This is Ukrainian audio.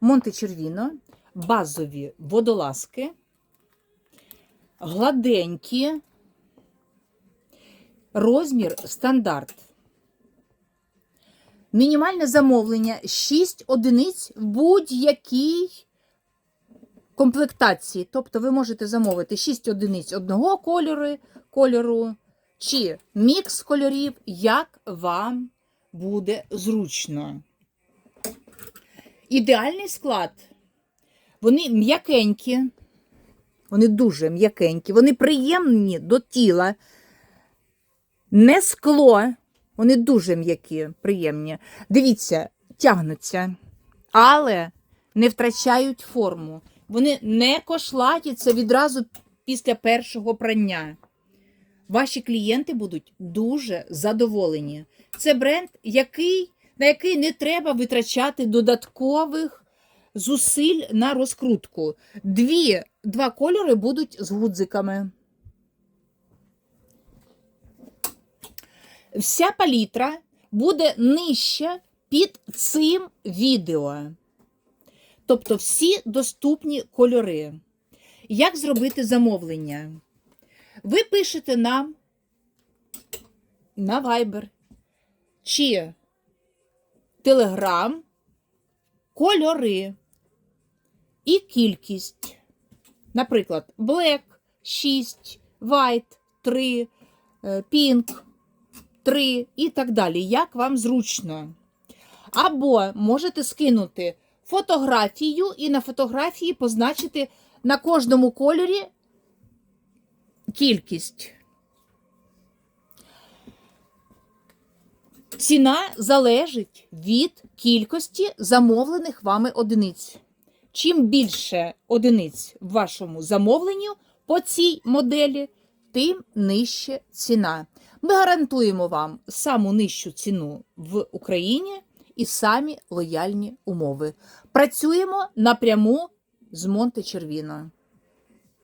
Монте-Червіно, базові водолазки, гладенькі, розмір стандарт. Мінімальне замовлення 6 одиниць в будь-якій комплектації. Тобто ви можете замовити 6 одиниць одного кольору, кольору чи мікс кольорів, як вам буде зручно. Ідеальний склад. Вони м'якенькі, вони дуже м'якенькі, вони приємні до тіла. Не скло, вони дуже м'які, приємні. Дивіться, тягнуться, але не втрачають форму. Вони не кошлатяться відразу після першого прання. Ваші клієнти будуть дуже задоволені. Це бренд, який, на який не треба витрачати додаткових зусиль на розкрутку. Дві, два кольори будуть з гудзиками. Вся палітра буде нижча під цим відео. Тобто всі доступні кольори. Як зробити замовлення? Ви пишете нам на Viber чи Telegram кольори і кількість. Наприклад, Black 6, White 3, е, Pink 3 і так далі. Як вам зручно. Або можете скинути фотографію і на фотографії позначити на кожному кольорі кількість. Ціна залежить від кількості замовлених вами одиниць. Чим більше одиниць в вашому замовленню по цій моделі, тим нижче ціна. Ми гарантуємо вам саму нижчу ціну в Україні і самі лояльні умови. Працюємо напряму з Монте Червіно.